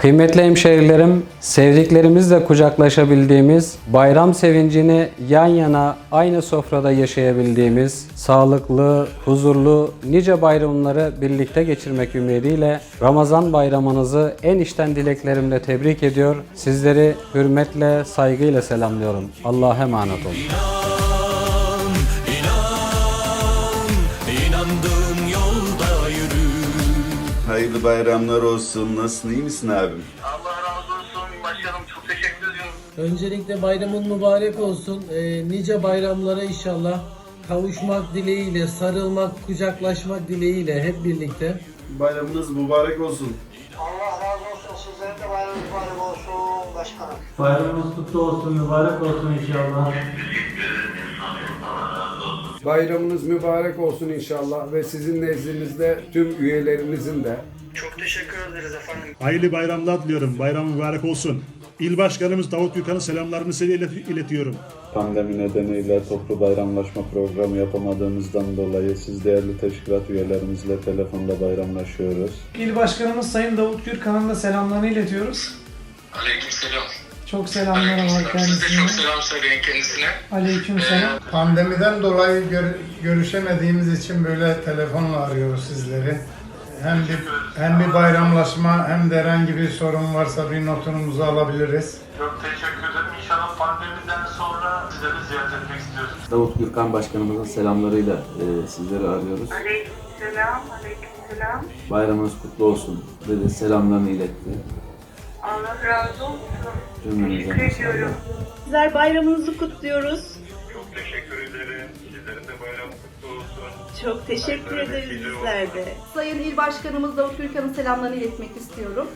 Kıymetli hemşehrilerim, sevdiklerimizle kucaklaşabildiğimiz, bayram sevincini yan yana aynı sofrada yaşayabildiğimiz, sağlıklı, huzurlu nice bayramları birlikte geçirmek ümidiyle Ramazan bayramınızı en içten dileklerimle tebrik ediyor. Sizleri hürmetle, saygıyla selamlıyorum. Allah'a emanet olun. Hayırlı bayramlar olsun. Nasılsın? iyi misin abim? Allah razı olsun başkanım çok teşekkür ediyorum. Öncelikle bayramın mübarek olsun. Ee, nice bayramlara inşallah kavuşmak dileğiyle, sarılmak, kucaklaşmak dileğiyle hep birlikte. Bayramınız mübarek olsun. Allah razı olsun sizlerin de bayramınız mübarek olsun başkanım. Bayramınız kutlu olsun, mübarek olsun inşallah. Bayramınız mübarek olsun inşallah ve sizin nezdinizde tüm üyelerinizin de. Çok teşekkür ederiz efendim. Hayırlı bayramlar diliyorum. Bayram mübarek olsun. İl Başkanımız Davut Gürkan'ın selamlarını size ilet- iletiyorum. Pandemi nedeniyle toplu bayramlaşma programı yapamadığımızdan dolayı siz değerli teşkilat üyelerimizle telefonda bayramlaşıyoruz. İl Başkanımız Sayın Davut Gürkan'ın da selamlarını iletiyoruz. Aleykümselam. Çok selamlar var Siz de kendisine. çok selam söyleyin kendisine. Aleykümselam. Pandemiden dolayı gör- görüşemediğimiz için böyle telefonla arıyoruz sizleri. Hem bir hem bir bayramlaşma hem de herhangi bir sorun varsa bir notunuzu alabiliriz. Çok teşekkür ederim. İnşallah pandemiden sonra sizleri ziyaret etmek istiyoruz. Davut Gürkan Başkanımızın selamlarıyla e, sizleri arıyoruz. Aleykümselam, aleykümselam. Bayramınız kutlu olsun dedi. Selamlarını iletti. Allah razı olsun. Cümlemize Teşekkür ediyorum. Sizler bayramınızı kutluyoruz. Çok teşekkür Çok teşekkür ederiz bizler de. Sayın İl Başkanımız Davut Gürkan'ın selamlarını iletmek istiyorum.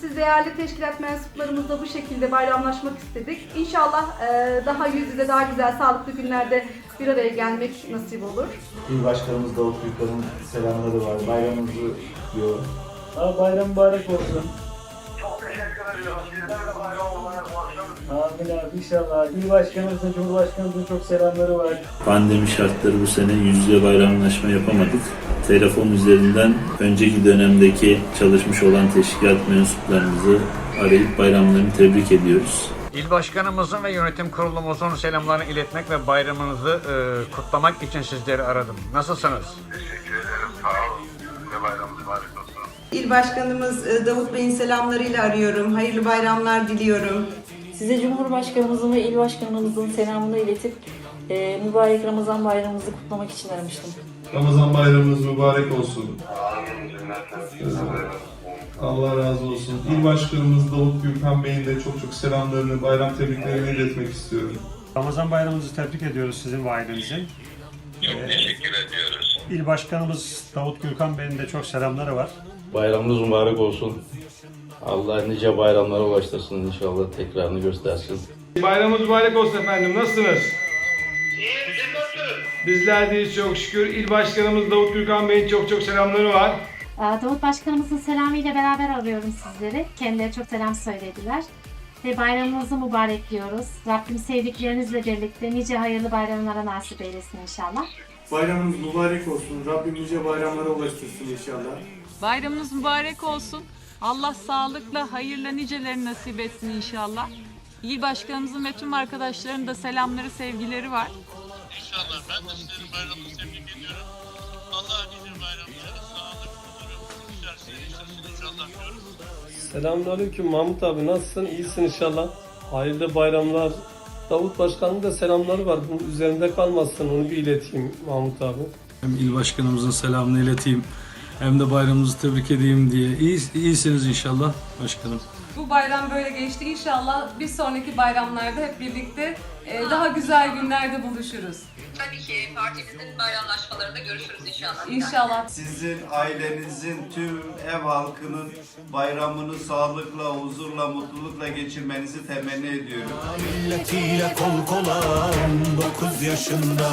Siz değerli teşkilat mensuplarımızla bu şekilde bayramlaşmak istedik. İnşallah e, daha yüz yüze daha güzel, sağlıklı günlerde bir araya gelmek nasip olur. İl Başkanımız Davut Gürkan'ın selamları var. Bayramınızı diyor. Aa, bayram mübarek olsun. Çok teşekkür ediyorum. Sizler de bayram olarak olsun. Amin abi inşallah. İl Başkanımızın, Cumhurbaşkanımızın çok selamları var. Pandemi şartları bu sene yüz yüze bayramlaşma yapamadık. Telefon üzerinden önceki dönemdeki çalışmış olan teşkilat mensuplarımızı arayıp bayramlarını tebrik ediyoruz. İl Başkanımızın ve yönetim kurulumuzun selamlarını iletmek ve bayramınızı e, kutlamak için sizleri aradım. Nasılsınız? Teşekkür ederim. Sağ olun. Sizin de bayramınız mübarek olsun. İl Başkanımız e, Davut Bey'in selamlarıyla arıyorum. Hayırlı bayramlar diliyorum. Size Cumhurbaşkanımızın ve İl Başkanımızın selamını iletip e, mübarek Ramazan bayramımızı kutlamak için aramıştım. Ramazan bayramınız mübarek olsun. Allah razı olsun. İl Başkanımız Davut Gürkan Bey'in de çok çok selamlarını, bayram tebriklerini iletmek istiyorum. Ramazan bayramınızı tebrik ediyoruz sizin ve ailenizin. Çok teşekkür ediyoruz. İl Başkanımız Davut Gürkan Bey'in de çok selamları var. Bayramınız mübarek olsun. Allah nice bayramlara ulaştırsın inşallah tekrarını göstersin. Bayramınız mübarek olsun efendim. Nasılsınız? İyiyim siz nasılsınız? Bizler deyiz çok şükür. İl Başkanımız Davut Gürkan Bey'in çok çok selamları var. Davut Başkanımızın selamıyla beraber arıyorum sizleri. Kendileri çok selam söylediler. Ve bayramınızı mübarek diyoruz. Rabbim sevdiklerinizle birlikte nice hayırlı bayramlara nasip eylesin inşallah. Bayramınız mübarek olsun. Rabbim nice bayramlara ulaştırsın inşallah. Bayramınız mübarek olsun. Allah sağlıkla, hayırla nicelerini nasip etsin inşallah. İl Başkanımızın ve tüm arkadaşların da selamları, sevgileri var. İnşallah ben de sizin bayramınızı tebrik ediyorum. Allah nice bayramlara sağlık, huzur, güzel yaşasın inşallah diyorum. Selamünaleyküm Mahmut abi nasılsın? İyisin inşallah. Hayırlı bayramlar. Davut Başkan'ın da selamları var. Bunun üzerinde kalmasın onu bir ileteyim Mahmut abi. Hem İl Başkanımızın selamını ileteyim hem de bayramımızı tebrik edeyim diye. İyi, iyisiniz inşallah başkanım. Bu bayram böyle geçti. İnşallah bir sonraki bayramlarda hep birlikte e, daha güzel günlerde buluşuruz. Tabii ki partimizin bayramlaşmalarında görüşürüz inşallah. İnşallah. Sizin, ailenizin, tüm ev halkının bayramını sağlıkla, huzurla, mutlulukla geçirmenizi temenni ediyorum. Milletiyle kol kola 19 yaşında